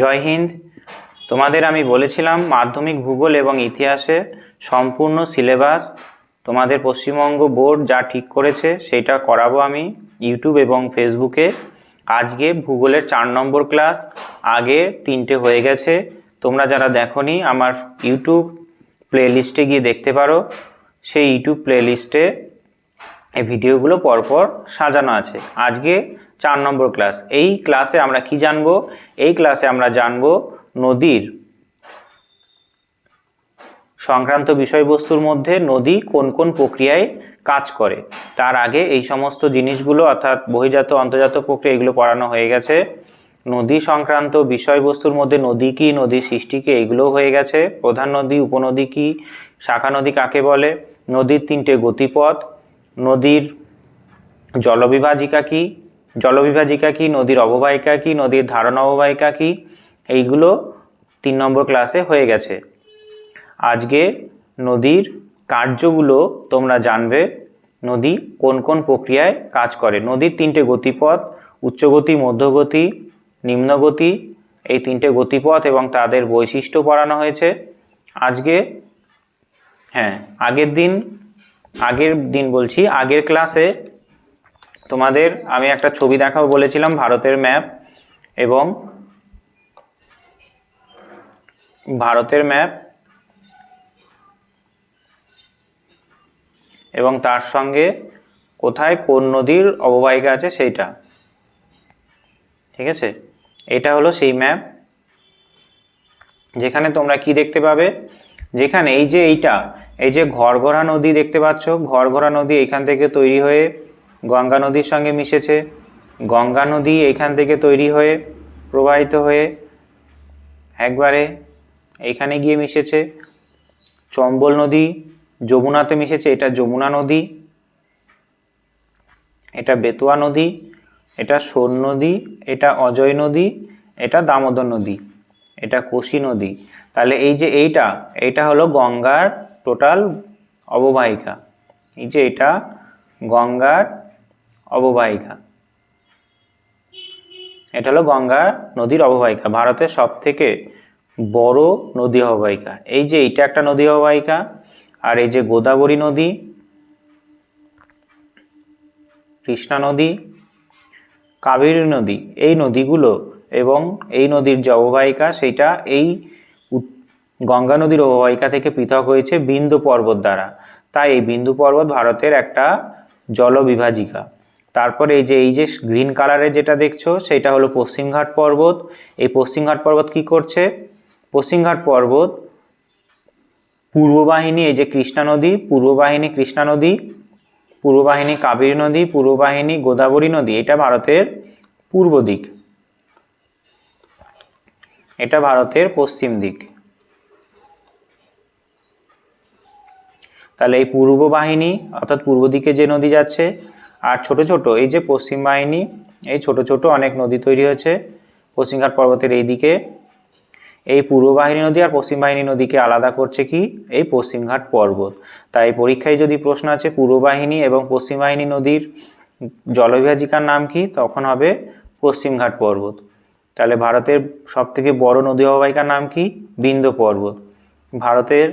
জয় হিন্দ। তোমাদের আমি বলেছিলাম, মাধ্যমিক ভূগোল এবং ইতিহাসে সম্পূর্ণ সিলেবাস। তোমাদের পশ্চিমবঙ্গ বোর্ড যা ঠিক করেছে, সেটা করাবো আমি ইউটিউব এবং ফেসবুকে। আজকে ভূগোলের চার নম্বর ক্লাস, আগে তিনটে হয়ে গেছে। তোমরা যারা দেখোনি, আমার ইউটিউব প্লে লিস্টে গিয়ে দেখতে পারো। সেই ইউটিউব প্লে লিস্টে এই ভিডিওগুলো পরপর সাজানো আছে। আজকে চার নম্বর ক্লাস এই ক্লাসে আমরা কি জানব? এই ক্লাসে আমরা জানব নদীর সংক্রান্ত বিষয়বস্তুর মধ্যে নদী কোন কোন প্রক্রিয়ায় কাজ করে। তার আগে এই সমস্ত জিনিসগুলো, অর্থাৎ বহির্জাত, অন্তর্জাত প্রক্রিয়া, এগুলো পড়ানো হয়ে গেছে। নদী সংক্রান্ত বিষয়বস্তুর মধ্যে নদী কি নদীর সৃষ্টি কি এগুলো হয়ে গেছে। প্রধান নদী, উপনদী কি, শাখা নদী কাকে বলে? নদীর তিনটে গতিপথ। নদীর জলবিভাজিকা কি জলবিভাজিকা কি, নদীর অববাহিকা কি, নদীর ধারণ অববাহিকা কি, এইগুলো তিন নম্বর ক্লাসে হয়ে গেছে। আজকে নদীর কার্যগুলো তোমরা জানবে, নদী কোন কোন প্রক্রিয়ায় কাজ করে। নদীর তিনটে গতিপথ, উচ্চগতি, মধ্যগতি, নিম্নগতি, এই তিনটে গতিপথ এবং তাদের বৈশিষ্ট্য পড়ানো হয়েছে। আজকে হ্যাঁ আগের দিন আগের দিন বলছি, আগের ক্লাসে তোমাদের আমি একটা ছবি দেখাবো বলেছিলাম ভারতের ম্যাপ এবং ভারতের ম্যাপ এবং তার সঙ্গে কোথায় কোন নদীর অববাহিকা আছে সেইটা। ঠিক আছে? এটা হলো সেই ম্যাপ। যেখানে তোমরা কি দেখতে পাবে? যেখানে এই যে এইটা, এই যে ঘরঘরা নদী দেখতে পাচ্ছ, ঘরঘরা নদী এখান থেকে তৈরি হয়ে গঙ্গা নদীর সঙ্গে মিশেছে। গঙ্গা নদী এখান থেকে তৈরি হয়ে, প্রবাহিত হয়ে একবারে এইখানে গিয়ে মিশেছে। চম্বল নদী যমুনাতে মিশেছে, এটা যমুনা নদী, এটা বেতুয়া নদী, এটা সোন নদী, এটা অজয় নদী, এটা দামোদর নদী, এটা কোশি নদী। তাহলে এই যে এইটা এইটা হলো গঙ্গার টোটাল অববাহিকা। এই যে এটা গঙ্গার অববাহিকা। এটা হলো গঙ্গা নদীর অববাহিকা, ভারতের সব থেকে বড় নদী অববাহিকা। এই যে এইটা একটা নদী অববাহিকা, আর এই যে গোদাবরী নদী, কৃষ্ণা নদী, কাবেরী নদী, এই নদীগুলো এবং এই নদীর যে অববাহিকা সেটা এই গঙ্গা নদীর অববাহিকা থেকে পৃথক হয়েছে বিন্দু পর্বত দ্বারা। তাই এই বিন্দু পর্বত ভারতের একটা জলবিভাজিকা। তারপরে এই যে এই যে গ্রিন কালারে যেটা দেখছ, সেটা হলো পশ্চিমঘাট পর্বত। এই পশ্চিমঘাট পর্বত কি করছে? পশ্চিমঘাট পর্বত পূর্ব বাহিনী, এই যে কৃষ্ণা নদী, পূর্ব বাহিনী কৃষ্ণা নদী, পূর্ব বাহিনী কাবেরী নদী, পূর্ব বাহিনী গোদাবরী নদী, এটা ভারতের পূর্ব দিক। এটা ভারতের পশ্চিম দিক। তাহলে এই পূর্ব বাহিনী, অর্থাৎ পূর্ব দিকে যে নদী যাচ্ছে আর ছোট ছোট, এই যে পশ্চিম বাহিনী, এই ছোট ছোট অনেক নদী তৈরি হয়েছে পশ্চিমঘাট পর্বতের এই দিকে এই পূর্ব বাহিনী নদী আর পশ্চিম বাহিনী নদীকে আলাদা করছে কি? এই পশ্চিমঘাট পর্বত। তাই পরীক্ষায় যদি প্রশ্ন আছে পূর্ব বাহিনী এবং পশ্চিম বাহিনী নদীর জলবিভাজিকার নাম কি, তখন হবে পশ্চিমঘাট পর্বত। তাহলে ভারতের সব থেকে বড় নদী অববাহিকার নাম কি? বিন্দ পর্বত। ভারতের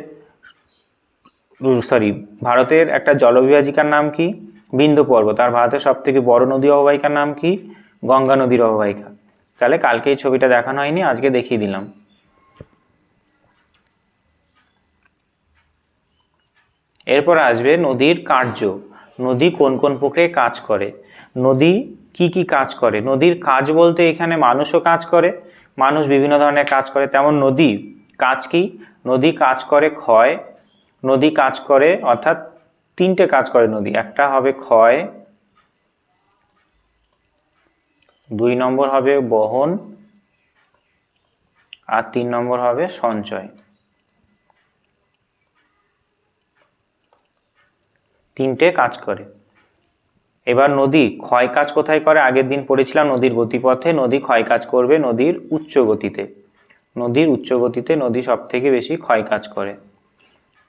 সরি ভারতের একটা জলবিভাজিকার নাম কি? বিন্দু পর্বত আর ভারতের সব থেকে বড় নদী অববাহিকার নাম কি? গঙ্গা নদীর অববাহিকা। তাহলে কালকে এই ছবিটা দেখানো হয়নি, আজকে দেখিয়ে দিলাম। এরপর আসবে নদীর কার্য। নদী কোন কোন প্রক্রিয়ায় কাজ করে? নদী কি কি কাজ করে? নদীর কাজ বলতে এখানে মানুষও কাজ করে, মানুষ বিভিন্ন ধরনের কাজ করে। তেমন নদী কাজ কি? নদী কাজ করে ক্ষয়, নদী কাজ করে অর্থাৎ তিনটে কাজ করে নদী। একটা হবে ক্ষয়, দুই নম্বর হবে বহন, আর তিন নম্বর হবে সঞ্চয়। তিনটে কাজ করে। এবার নদী ক্ষয় কাজ কোথায় করে? আগের দিন পড়েছিলাম নদীর গতিপথে। নদী ক্ষয় কাজ করবে নদীর উচ্চ গতিতে নদীর উচ্চ গতিতে নদী সব থেকে বেশি ক্ষয় কাজ করে।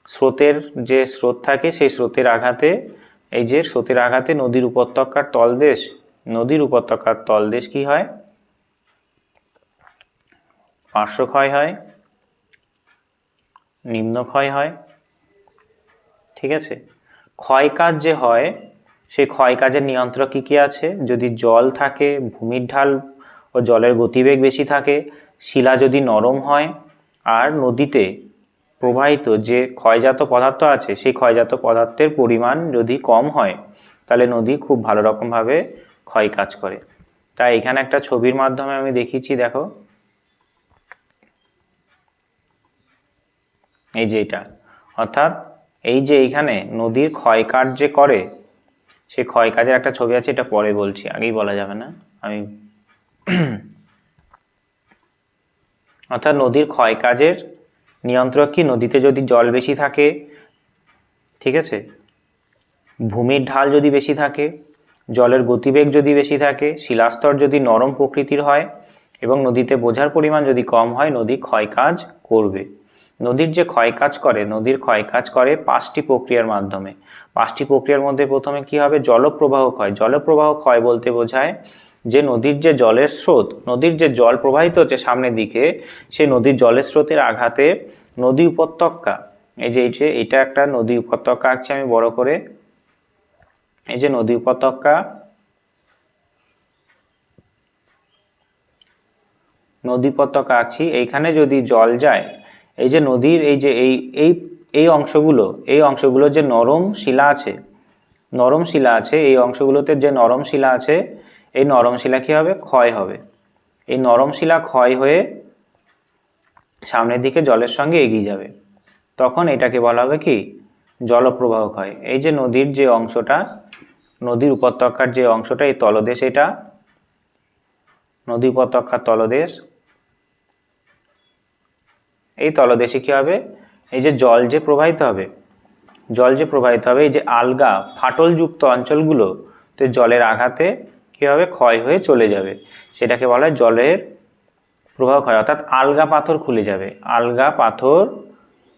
স্রোতের যে স্রোত থাকে, সেই স্রোতের আঘাতে, এই যে স্রোতের আঘাতে নদীর উপত্যকার তলদেশ, নদীর উপত্যকার তলদেশ কি হয়? পার্শ্বক্ষয় হয় নিম্নক্ষয় হয়, ঠিক আছে? ক্ষয় কাজ যে হয়, সেই ক্ষয় কাজের নিয়ন্ত্রক কী কী আছে? যদি জল থাকে, ভূমির ঢাল ও জলের গতিবেগ বেশি থাকে, শিলা যদি নরম হয়, আর নদীতে প্রবাহিত যে ক্ষয়জাত পদার্থ আছে, সেই ক্ষয়জাত পদার্থের পরিমাণ যদি কম হয়, তাহলে নদী খুব ভালো রকমভাবে ক্ষয় কাজ করে। তাই এখানে একটা ছবির মাধ্যমে আমি দেখিয়েছি, দেখো। এই যে এটা। অর্থাৎ এই যে এইখানে নদীর ক্ষয় কাজ যে করে, সেই ক্ষয় কাজের একটা ছবি আছে, এটা পরে বলছি, আগেই বলা যাবে না। আমি অর্থাৎ নদীর ক্ষয় কাজের নিয়ন্ত্রক কি? নদীতে যদি জল বেশি থাকে, ঠিক আছে? ভূমির ঢাল যদি বেশি থাকে, জলের গতিবেগ যদি বেশি থাকে, শিলাস্তর যদি নরম প্রকৃতির হয়, এবং নদীতে বোঝার পরিমাণ যদি কম হয়, নদী ক্ষয় কাজ করবে। নদীর যে ক্ষয় কাজ করে, নদীর ক্ষয় কাজ করে পাঁচটি প্রক্রিয়ার মাধ্যমে। পাঁচটি প্রক্রিয়ার মধ্যে প্রথমে কি হবে? জলপ্রবাহ ক্ষয়। জলপ্রবাহ ক্ষয় বলতে বোঝায় যে নদীর যে জলের স্রোত, নদীর যে জল প্রবাহিত হচ্ছে সামনের দিকে, সেই নদীর জলের স্রোতের আঘাতে নদী উপত্যকা, এই যে এই যে এটা একটা নদী উপত্যকা আঁকছি আমি বড় করে, এই যে নদী উপত্যকা নদী উপত্যকা আঁকছি, এইখানে যদি জল যায়, এই যে নদীর এই যে এই এই এই অংশগুলো এই অংশগুলো যে নরম শিলা আছে, নরম শিলা আছে, এই অংশগুলোতে যে নরম শিলা আছে এই নরম শিলা কী হবে? ক্ষয় হবে। এই নরম শিলা ক্ষয় হয়ে সামনের দিকে জলের সঙ্গে এগিয়ে যাবে। তখন এটাকে বলা হবে কি? জলপ্রবাহ ক্ষয় এই যে নদীর যে অংশটা, নদীর উপত্যকার যে অংশটা, এই তলদেশ এটা, নদী উপত্যকার তলদেশ, এই তলদেশে কি হবে? এই যে জল যে প্রবাহিত হবে, জল যে প্রবাহিত হবে, এই যে আলগা ফাটলযুক্ত অঞ্চলগুলো, তো জলের আঘাতে কি হবে ক্ষয় হয়ে চলে যাবে? সেটাকে বলা হয় জলের প্রবাহ ক্ষয়। অর্থাৎ আলগা পাথর খুলে যাবে। আলগা পাথর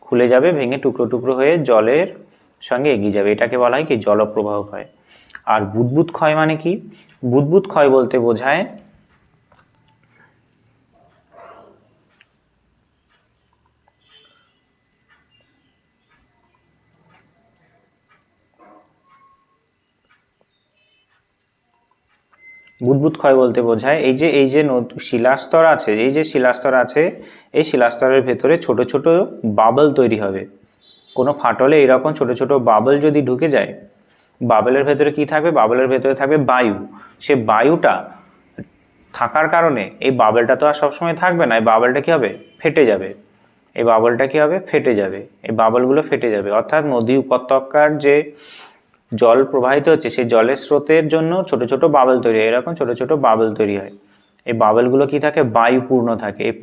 খুলে যাবে, ভেঙে টুকরো টুকরো হয়ে জলের সঙ্গে এগিয়ে যাবে। এটাকে বলা হয় কি? জলপ্রবাহ ক্ষয়। আর বুদবুদ ক্ষয় মানে কি? বুদবুদ ক্ষয় বলতে বোঝায় বুদবুদ ক্ষয় বলতে বোঝায়, এই যে এই যে শিলাস্তর আছে, এই যে শিলাস্তর আছে, এই শিলাস্তরের ভেতরে ছোট ছোট বাবল তৈরি হবে। কোনো ফাটলে এরকম ছোট ছোট বাবল যদি ঢুকে যায়, বাবলের ভেতরে কি থাকবে? বাবলের ভেতরে থাকবে বায়ু। সে বায়ুটা থাকার কারণে এই বাবলটা তো আর সবসময় থাকবে না, এই বাবলটা কি হবে? ফেটে যাবে। এই বাবলটা কি হবে? ফেটে যাবে। এই বাবলগুলো ফেটে যাবে। অর্থাৎ নদী উপত্যকার যে জল প্রবাহিত হচ্ছে, সেই জলের স্রোতের জন্য ছোট ছোট বাবল তৈরি হয়। এরকম ছোট ছোট বাবল তৈরি হয়। এই বাবলগুলো কি থাকে? বায়ুপূর্ণ থাকে। এই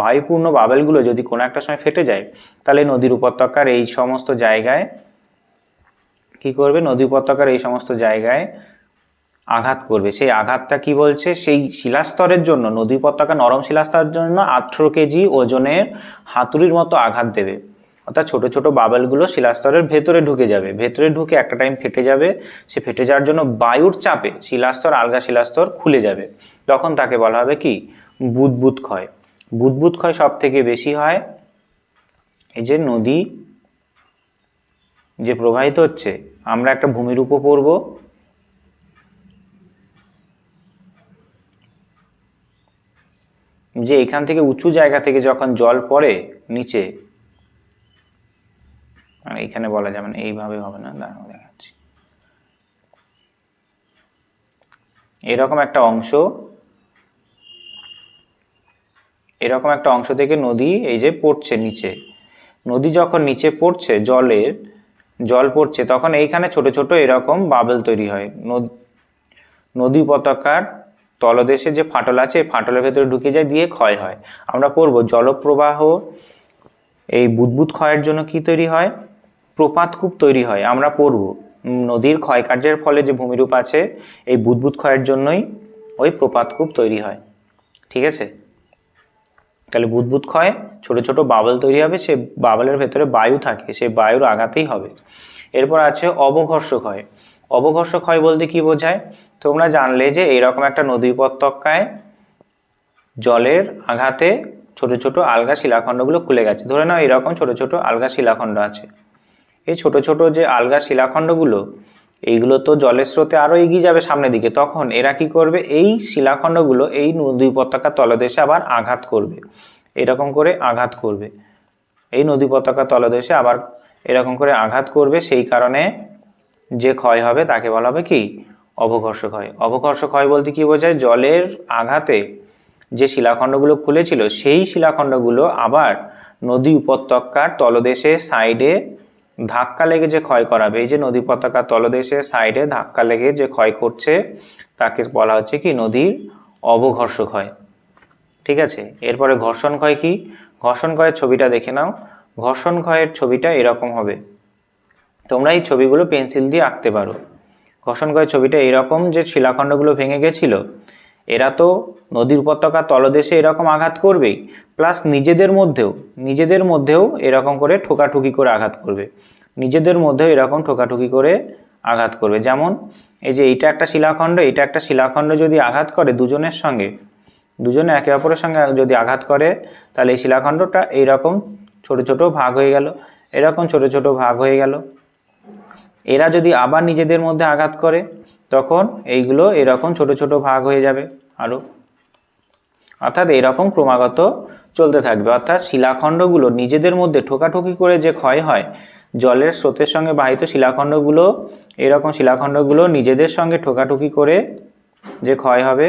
বায়ুপূর্ণ বাবলগুলো যদি কোনো একটা সময় ফেটে যায়, তাহলে নদীর উপত্যকার এই সমস্ত জায়গায় কি করবে? নদী উপত্যকার এই সমস্ত জায়গায় আঘাত করবে। সেই আঘাতটা কি বলছে? সেই শিলাস্তরের জন্য নদী উপত্যকা নরম শিলাস্তরের জন্য আঠেরো কেজি ওজনের হাতুড়ির মতো আঘাত দেবে। অর্থাৎ ছোট ছোট বাবেলগুলো শিলাস্তরের ভেতরে ঢুকে যাবে। ভেতরে ঢুকে একটা টাইম ফেটে যাবে। সে ফেটে যাওয়ার জন্য বায়ুর চাপে শিলাস্তর, আলগা শিলাস্তর খুলে যাবে। তখন তাকে বলা হবে কি? বুদবুদ ক্ষয়। বুদবুদ ক্ষয় সব থেকে বেশি হয় এই যে নদী যে প্রবাহিত হচ্ছে। আমরা একটা ভূমিরূপও পড়ব। যে এখান থেকে উঁচু জায়গা থেকে যখন জল পড়ে নিচে আর এখানে বলা যাবে না এইভাবে হবে না, দাঁড়াও দেখাচ্ছি। এরকম একটা অংশ, এরকম একটা অংশ থেকে নদী এই যে পড়ছে নিচে। নদী যখন নিচে পড়ছে, জলের, জল পড়ছে, তখন এইখানে ছোট ছোট এরকম বাবেল তৈরি হয়। নদী পতাকার তলদেশে যে ফাটল আছে ফাটলের ভেতরে ঢুকে যায়, দিয়ে ক্ষয় হয়। আমরা পড়ব জলপ্রবাহ, এই বুদবুদ ক্ষয়ের জন্য কি তৈরি হয়? প্রপাতকূপ তৈরি হয়, আমরা পড়ব। নদীর ক্ষয়কার্যের ফলে যে ভূমিরূপ আছে, এই বুদবুদ ক্ষয়ের জন্যই ওই প্রপাতকূপ তৈরি হয়। ঠিক আছে? তাহলে বুদবুদ ক্ষয়, ছোট ছোট বাবল তৈরি হবে, সে বাবলের ভেতরে বায়ু থাকে, সে বায়ুর আঘাতেই হবে। এরপর আছে অবঘর্ষ ক্ষয়। অবঘর্ষ ক্ষয় বলতে কি বোঝায়? তোমরা জানলে যে এরকম একটা নদী উপত্যকায় জলের আঘাতে ছোট ছোট আলগা শিলাখণ্ডগুলো খুলে গেছে। ধরে নাও এরকম ছোট ছোট আলগা শিলাখণ্ড আছে। এই ছোট ছোট যে আলগা শিলাখণ্ডগুলো, এইগুলো তো জলের স্রোতে আরও এগিয়ে যাবে সামনের দিকে। তখন এরা কি করবে? এই শিলাখণ্ডগুলো, এই নদী উপত্যকার তলদেশে আবার আঘাত করবে। এরকম করে আঘাত করবে। এই নদী পতাকা তলদেশে আবার এরকম করে আঘাত করবে। সেই কারণে যে ক্ষয় হবে, তাকে বলা হবে কি? অবঘর্ষ ক্ষয়। অবঘর্ষ ক্ষয় বলতে কি বোঝায়? জলের আঘাতে যে শিলাখণ্ডগুলো খুলেছিল, সেই শিলাখণ্ডগুলো আবার নদী উপত্যকার তলদেশে সাইডে ধাক্কা লেগে যে ক্ষয় করাবে, এই যে নদী উপত্যকার তলদেশে সাইডে ধাক্কা লেগে যে ক্ষয় করছে, তাকে বলা হচ্ছে কি নদীর অবঘর্ষ ক্ষয়। ঠিক আছে? এরপরে ঘর্ষণ ক্ষয় কি? ঘর্ষণ ক্ষয়ের ছবিটা দেখে নাও। ঘর্ষণ ক্ষয়ের ছবিটা এরকম হবে। তোমরা এই ছবিগুলো পেন্সিল দিয়ে আঁকতে পারো। ঘর্ষণ ক্ষয়ের ছবিটা এরকম যে শিলাখণ্ডগুলো ভেঙে গেছিল এরা তো নদীর উপত্যকার তলদেশে এরকম আঘাত করবেই, প্লাস নিজেদের মধ্যেও নিজেদের মধ্যেও এরকম করে ঠোকাঠুকি করে আঘাত করবে। নিজেদের মধ্যেও এরকম ঠোকাঠুকি করে আঘাত করবে। যেমন এই যে এইটা একটা শিলাখণ্ড এটা একটা শিলাখণ্ড যদি আঘাত করে দুজনের সঙ্গে, দুজনে একে অপরের সঙ্গে যদি আঘাত করে, তাহলে এই শিলাখণ্ডটা এইরকম ছোট ছোট ভাগ হয়ে গেল, এরকম ছোট ছোট ভাগ হয়ে গেল। এরা যদি আবার নিজেদের মধ্যে আঘাত করে তখন এইগুলো এরকম ছোট ছোট ভাগ হয়ে যাবে আরও অর্থাৎ এরকম ক্রমাগত চলতে থাকবে। অর্থাৎ শিলাখণ্ডগুলো নিজেদের মধ্যে ঠোকাঠুকি করে যে ক্ষয় হয়, জলের স্রোতের সঙ্গে বাহিত শিলাখণ্ডগুলো, এরকম শিলাখণ্ডগুলো নিজেদের সঙ্গে ঠোকাঠুকি করে যে ক্ষয় হবে,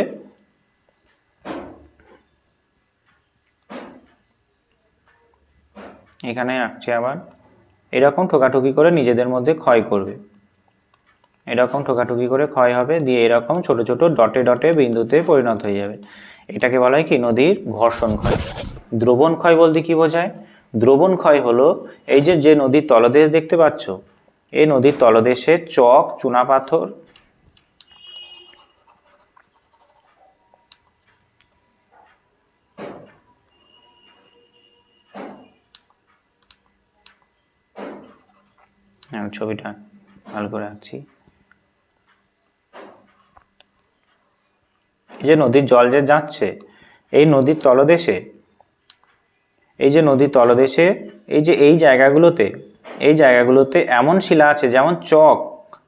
এখানে আঁকছে আবার, এরকম ঠোকাঠুকি করে নিজেদের মধ্যে ক্ষয় করবে। এরকম ঠোকাঠুকি করে ক্ষয় হবে, দিয়ে এরকম ছোট ছোট ডটে ডটে বিন্দুতে পরিণত হয়ে যাবে। এটাকে বলা হয় কি? নদীর ঘর্ষণ ক্ষয়। দ্রবণ ক্ষয় বলতে কি বোঝায়? দ্রবণ ক্ষয় হলো এই যে যে নদীর তলদেশ দেখতে পাচ্ছ, এই নদীর তলদেশে চক চুনাপাথর ছবিটা ভালো করে আঁকছি। এই যে নদীর জল যে যাচ্ছে, এই নদীর তলদেশে, এই যে নদীর তলদেশে, এই যে এই জায়গাগুলোতে এই জায়গাগুলোতে এমন শিলা আছে, যেমন চক,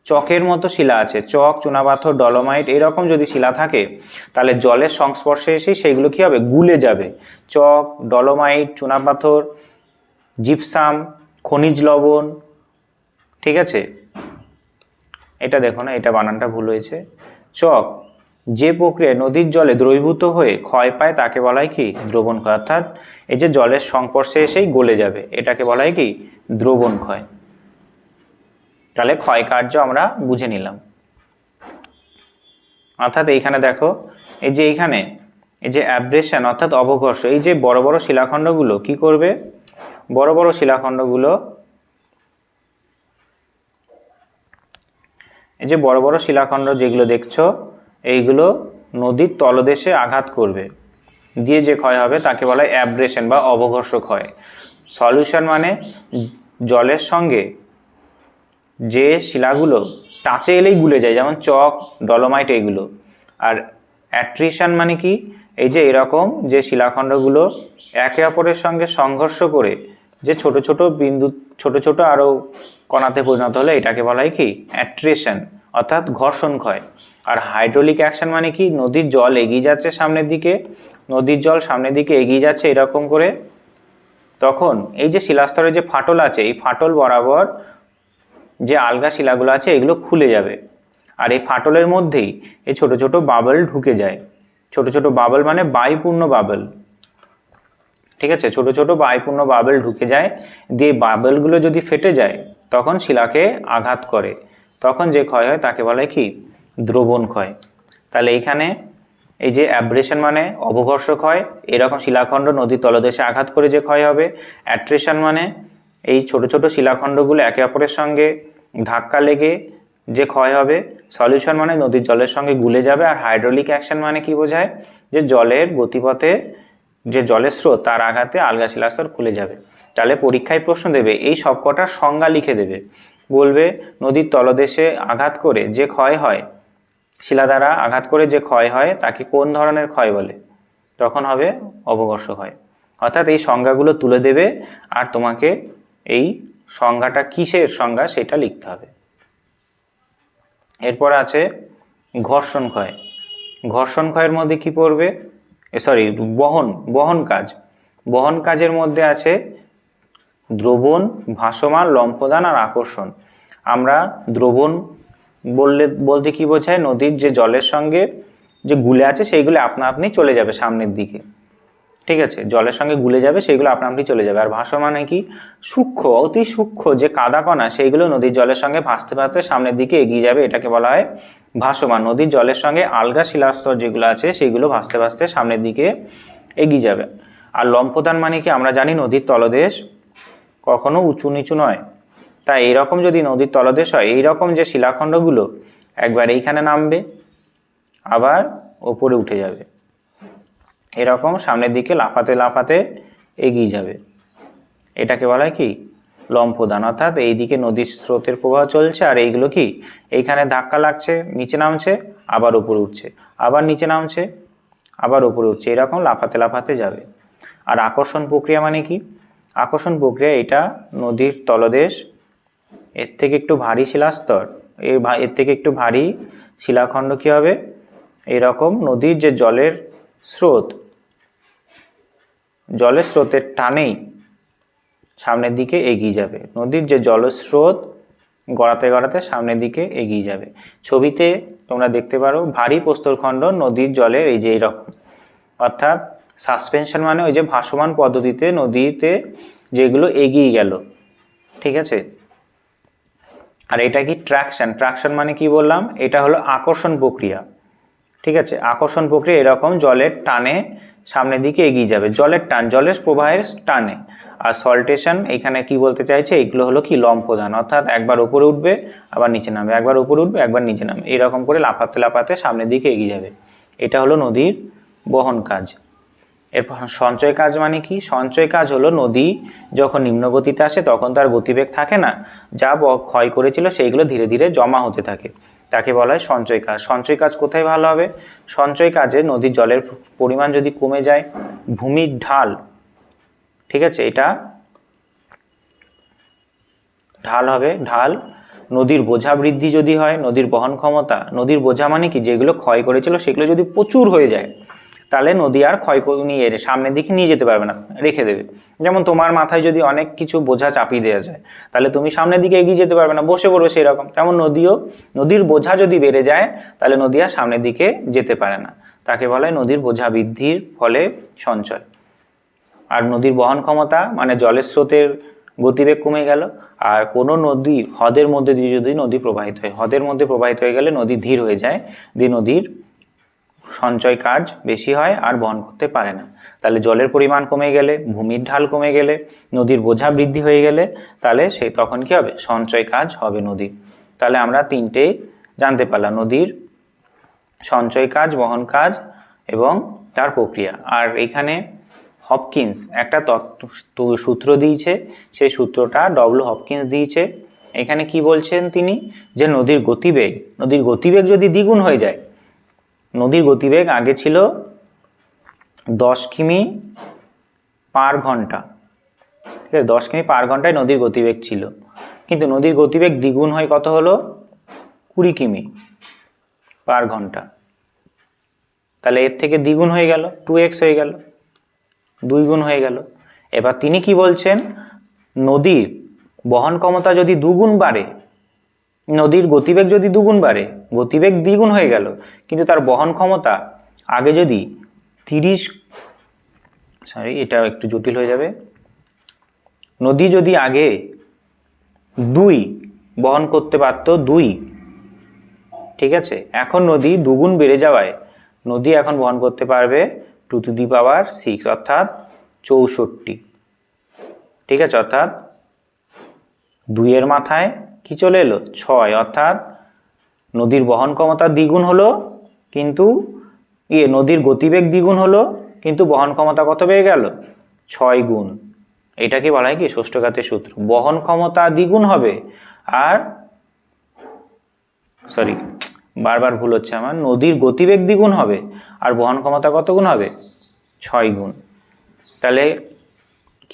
চকের মতো শিলা আছে, চক, চুনাপাথর, ডলোমাইট, এরকম যদি শিলা থাকে, তাহলে জলের সংস্পর্শে এসে সেইগুলো কী হবে? গুলে যাবে। চক, ডলোমাইট, চুনাপাথর, জিপসাম, খনিজ লবণ, ঠিক আছে? এটা দেখো না, এটা বানানটা ভুল হয়েছে। চক যে প্রক্রিয়ায় নদীর জলে দ্রবীভূত হয়ে ক্ষয় পায় তাকে বলা হয় কি? দ্রবণ ক্ষয়। অর্থাৎ এই যে জলের সংস্পর্শে এসেই গলে যাবে। এটাকে বলা হয় কি? দ্রবণ ক্ষয়। তাহলে ক্ষয় কার্য আমরা বুঝে নিলাম। অর্থাৎ এইখানে দেখো, এই যে এইখানে, এই যে অ্যাব্রেশন অর্থাৎ অবঘর্ষ এই যে বড় বড় শিলাখণ্ডগুলো কি করবে? বড় বড় শিলাখণ্ডগুলো, এই যে বড় বড় শিলাখণ্ড যেগুলো দেখছ এইগুলো নদীর তলদেশে আঘাত করবে। দিয়ে যে ক্ষয় হবে তাকে বলা হয় অ্যাব্রেশন বা অবঘর্ষ ক্ষয়। সলিউশন মানে জলের সঙ্গে যে শিলাগুলো টাচে এলেই গুলে যায়, যেমন চক ডলোমাইট এইগুলো। আর অ্যাট্রিশন মানে কি? এই যে এরকম যে শিলাখণ্ডগুলো একে অপরের সঙ্গে সংঘর্ষ করে যে ছোট ছোট বিন্দু, ছোট ছোট আরও কণাতে পরিণত হলে এটাকে বলা হয় কি? অ্যাট্রেশন অর্থাৎ ঘর্ষণ ক্ষয়। আর হাইড্রোলিক অ্যাকশন মানে কি? নদীর জল এগিয়ে যাচ্ছে সামনের দিকে, নদীর জল সামনের দিকে এগিয়ে যাচ্ছে এরকম করে। তখন এই যে শিলাস্তরে যে ফাটল আছে, এই ফাটল বরাবর যে আলগা শিলাগুলো আছে, এগুলো খুলে যাবে। আর এই ফাটলের মধ্যেই এই ছোট ছোট বাবল ঢুকে যায়। ছোট ছোট বাবল মানে বায়ুপূর্ণ বাবল ঠিক আছে? ছোট ছোট বায়ুপূর্ণ বাবল ঢুকে যায়। দিয়ে বাবলগুলো যদি ফেটে যায়, তখন শিলাকে আঘাত করে। তখন যে ক্ষয় হয়, তাকে বলে কি? দ্রবণ ক্ষয়। তাহলে এইখানে এই যে অ্যাব্রেশন মানে অবঘর্ষ ক্ষয় এরকম শিলাখণ্ড নদীর তলদেশে আঘাত করে যে ক্ষয় হবে অ্যাট্রেশন মানে এই ছোট ছোট শিলাখণ্ডগুলো একে অপরের সঙ্গে ধাক্কা লেগে যে ক্ষয় হবে সলিউশন মানে নদীর জলের সঙ্গে গুলে যাবে আর হাইড্রোলিক অ্যাকশন মানে কি বোঝায়? যে জলের গতিপথে যে জলের স্রোত, তার আঘাতে আলগা শিলাস্তর খুলে যাবে। তাহলে পরীক্ষায় প্রশ্ন দেবে, এই সবকটার সংজ্ঞা লিখে দেবে। বলবে নদীর তলদেশে আঘাত করে যে ক্ষয় হয় শিলা দ্বারা আঘাত করে যে ক্ষয় হয়, তাকে কোন ধরনের ক্ষয় বলে? তখন হবে অবকর্ষ ক্ষয়। অর্থাৎ এই সংজ্ঞাগুলো তুলে দেবে আর তোমাকে এই সংজ্ঞাটা কিসের সংজ্ঞা সেটা লিখতে হবে। এরপর আছে ঘর্ষণ ক্ষয়। ঘর্ষণ ক্ষয়ের মধ্যে কি পড়বে? সরি বহন বহন কাজ। বহন কাজের মধ্যে আছে দ্রবণ, ভাসমান, লম্ফদান আর আকর্ষণ। আমরা দ্রবণ বললে, বলতে কি বোঝায়? নদীর যে জলের সঙ্গে যে গুলে আছে, সেইগুলো আপনা আপনি চলে যাবে সামনের দিকে। ঠিক আছে? জলের সঙ্গে গুলে যাবে, সেইগুলো আপনা আপনি চলে যাবে। আর ভাসমানে কি? সূক্ষ্ম, অতি সূক্ষ্ম যে কাদা কণা সেইগুলো নদীর জলের সঙ্গে ভাসতে ভাসতে সামনের দিকে এগিয়ে যাবে। এটাকে বলা হয় ভাসমান নদীর জলের সঙ্গে আলগা শিলাস্তর যেগুলো আছে, সেইগুলো ভাসতে ভাসতে সামনের দিকে এগিয়ে যাবে। আর লম্ফদান মানে কি? আমরা জানি নদীর তলদেশ কখনো উঁচু নিচু নয়। তাই এইরকম যদি নদীর তলদেশ হয়, এইরকম যে শিলাখণ্ডগুলো একবার এইখানে নামবে, আবার ওপরে উঠে যাবে। এরকম সামনের দিকে লাফাতে লাফাতে এগিয়ে যাবে। এটাকে বলা হয় কি? লম্ফদান। অর্থাৎ এইদিকে নদীর স্রোতের প্রবাহ চলছে আর এইগুলো কি? এইখানে ধাক্কা লাগছে, নিচে নামছে, আবার উপরে উঠছে, আবার নিচে নামছে, আবার উপরে উঠছে। এরকম লাফাতে লাফাতে যাবে। আর আকর্ষণ প্রক্রিয়া মানে কি? আকর্ষণ প্রক্রিয়া এটা নদীর তলদেশ এর থেকে একটু ভারী শিলাস্তর। এর এর থেকে একটু ভারী শিলাখণ্ড কী হবে? এরকম নদীর যে জলের স্রোত, জলের স্রোতের টানেই সামনের দিকে এগিয়ে যাবে। নদীর যে জলস্রোত গড়াতে গড়াতে সামনের দিকে এগিয়ে যাবে। ছবিতে তোমরা দেখতে পারো ভারী প্রস্তরখণ্ড নদীর জলের এই যে এইরকম অর্থাৎ সাসপেনশন মানে ওই যে ভাসমান পদ্ধতিতে নদীতে যেগুলো এগিয়ে গেল। ঠিক আছে? আর এটা কি ট্রাকশন ট্রাকশন মানে কি বললাম? এটা হলো আকর্ষণ প্রক্রিয়া। ঠিক আছে? আকর্ষণ প্রক্রিয়া এরকম জলের টানে সামনের দিকে এগিয়ে যাবে। জলের টান, জলের প্রবাহের টানে। আর সল্টেশন এখানে কি বলতে চাইছে? এগুলো হলো কি? লম্ফদান অর্থাৎ একবার উপরে উঠবে, আবার নিচে নামবে। একবার উপরে উঠবে, একবার নিচে নামবে। এরকম করে লাফাতে লাফাতে সামনের দিকে এগিয়ে যাবে। এটা হলো নদীর বহন কাজ। এরপর সঞ্চয় কাজ মানে কি? সঞ্চয় কাজ হলো নদী যখন নিম্নগতিতে আসে তখন তার গতিবেগ থাকে না। যা ক্ষয় করেছিল সেইগুলো ধীরে ধীরে জমা হতে থাকে। তাকে বলা হয় সঞ্চয় কাজ। সঞ্চয় কাজ কোথায় ভালো হবে? সঞ্চয় কাজে নদীর জলের পরিমাণ যদি কমে যায়, ভূমির ঢাল, ঠিক আছে? এটা ঢাল হবে। ঢাল, নদীর বোঝা বৃদ্ধি যদি হয়, নদীর বহন ক্ষমতা, নদীর বোঝা মানে কি? যেগুলো ক্ষয় করেছিল সেগুলো যদি প্রচুর হয়ে যায় তাহলে নদী আর ক্ষয় করে নিয়ে সামনের দিকে নিয়ে যেতে পারবে না, রেখে দেবে। যেমন তোমার মাথায় যদি অনেক কিছু বোঝা চাপিয়ে দেওয়া যায়, তাহলে তুমি সামনের দিকে এগিয়ে যেতে পারবে না, বসে পড়বে সেই রকম তেমন নদীও, নদীর বোঝা যদি বেড়ে যায়, তাহলে নদী আর সামনের দিকে যেতে পারে না। তাকে বলা হয় নদীর বোঝা বৃদ্ধির ফলে সঞ্চয়। আর নদীর বহন ক্ষমতা মানে জলের স্রোতের গতিবেগ কমে গেল, আর কোনো নদী, হ্রদের মধ্যে দিয়ে যদি নদী প্রবাহিত হয়, হ্রদের মধ্যে প্রবাহিত হয়ে গেলে নদী ধীর হয়ে যায়, দিয়ে নদীর সঞ্চয় কাজ বেশি হয় আর বহন করতে পারে না। তাহলে জলের পরিমাণ কমে গেলে, ভূমির ঢাল কমে গেলে, নদীর বোঝা বৃদ্ধি হয়ে গেলে, তাহলে সে তখন কি হবে? সঞ্চয় কাজ হবে নদীর তাহলে আমরা তিনটেই জানতে পারলাম, নদীর সঞ্চয় কাজ, বহন কাজ এবং তার প্রক্রিয়া। আর এখানে হপকিন্স একটা সূত্র দিয়েছে, সেই সূত্রটা ডব্লু হপকিন্স দিয়েছে। এখানে কি বলছেন তিনি? যে নদীর গতিবেগ নদীর গতিবেগ যদি দ্বিগুণ হয়ে যায় নদীর গতিবেগ আগে ছিল দশ কিমি পার ঘণ্টা। ঠিক আছে, দশ কিমি পার ঘন্টায় নদীর গতিবেগ ছিল। কিন্তু নদীর গতিবেগ দ্বিগুণ হয় কত হলো? কুড়ি কিমি পার ঘণ্টা। তাহলে এর থেকে দ্বিগুণ হয়ে গেল টু এক্স হয়ে গেল, দুই গুণ হয়ে গেল। এবার তিনি কি বলছেন? নদীর বহন ক্ষমতা যদি দুগুণ বাড়ে নদীর গতিবেগ যদি দুগুণ বাড়ে, গতিবেগ দ্বিগুণ হয়ে গেল, কিন্তু তার বহন ক্ষমতা আগে যদি তিরিশ সরি এটা একটু জটিল হয়ে যাবে। নদী যদি আগে দুই বহন করতে পারত, দুই, ঠিক আছে? এখন নদী দুগুণ বেড়ে যাওয়ায় নদী এখন বহন করতে পারবে two to the power six, অর্থাৎ চৌষট্টি। ঠিক আছে? অর্থাৎ দুইয়ের মাথায় কি চলে এলো? ছয়, অর্থাৎ নদীর বহন ক্ষমতা দ্বিগুণ হলো, কিন্তু ইয়ে নদীর গতিবেগ দ্বিগুণ হলো, কিন্তু বহন ক্ষমতা কত বেড়ে গেল? ছয় গুণ। এটাকে বলা হয় কি? ষষ্ঠঘাতের সূত্র। বহন ক্ষমতা দ্বিগুণ হবে। আর সরি, বারবার ভুল হচ্ছে আমার। নদীর গতিবেগ দ্বিগুণ হবে। আর বহন ক্ষমতা কত গুণ হবে? ছয় গুণ। তাহলে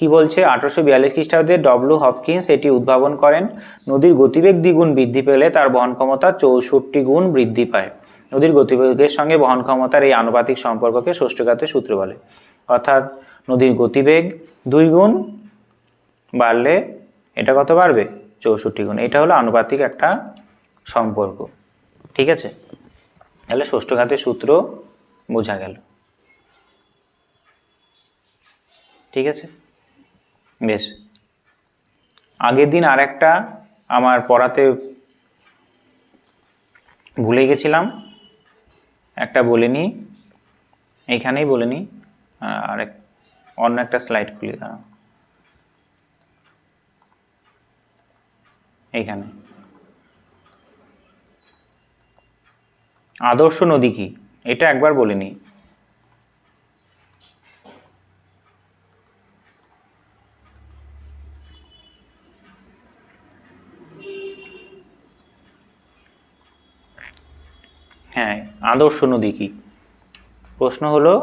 কি বলছে? আঠারোশো বিয়াল্লিশ খ্রিস্টাব্দে ডব্লু হপকিন্স এটি উদ্ভাবন করেন। নদীর গতিবেগ দ্বিগুণ বৃদ্ধি পেলে তার বহন ক্ষমতা চৌষট্টি গুণ বৃদ্ধি পায়। নদীর গতিবেগের সঙ্গে বহন ক্ষমতার এই আনুপাতিক সম্পর্ককে ষষ্ঠঘাতের সূত্র বলে। অর্থাৎ নদীর গতিবেগ দুই গুণ বাড়লে এটা কত বাড়বে? চৌষট্টি গুণ। এটা হলো আনুপাতিক একটা সম্পর্ক। ঠিক আছে? তাহলে ষষ্ঠঘাতের সূত্র বোঝা গেল। ঠিক আছে? বেশ। আগের দিন আরেকটা আমার পড়াতে ভুলে গেছিলাম। একটা বলে নিই এইখানেই বলে নিই আরেক অন্য একটা স্লাইড খুলে দাঁড়াও এইখানে। আদর্শ নদী কি? এটা একবার বলে নিই হ্যাঁ আদর্শ নদী কি? প্রশ্ন হলো,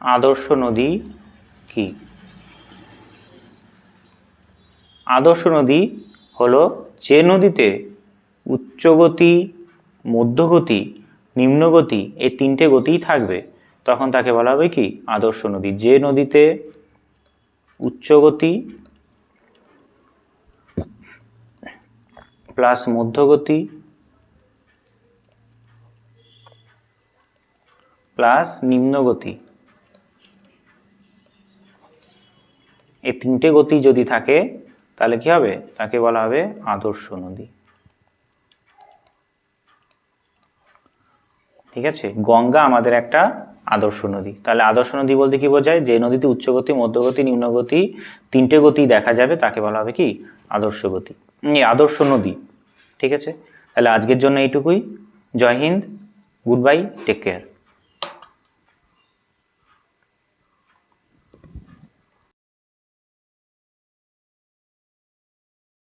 আদর্শ নদী কি? আদর্শ নদী হলো যে নদীতে উচ্চগতি, মধ্যগতি, নিম্নগতি এই তিনটে গতিই থাকবে, তখন তাকে বলা হবে কি? আদর্শ নদী। যে নদীতে উচ্চগতি প্লাস মধ্যগতি প্লাস নিম্নগতি। এই তিনটে গতি যদি থাকে, তাহলে কি হবে? তাকে বলা হবে আদর্শ নদী। ঠিক আছে? গঙ্গা আমাদের একটা আদর্শ নদী। তাহলে আদর্শ নদী বলতে কি বোঝায়? যে নদীতে উচ্চগতি, মধ্যগতি, নিম্নগতি তিনটে গতি দেখা যাবে, তাকে বলা হবে কি? আদর্শ গতি। আদর্শ নদী ঠিক আছে? তাহলে আজকের জন্য এইটুকুই। Jai Hind good bye take care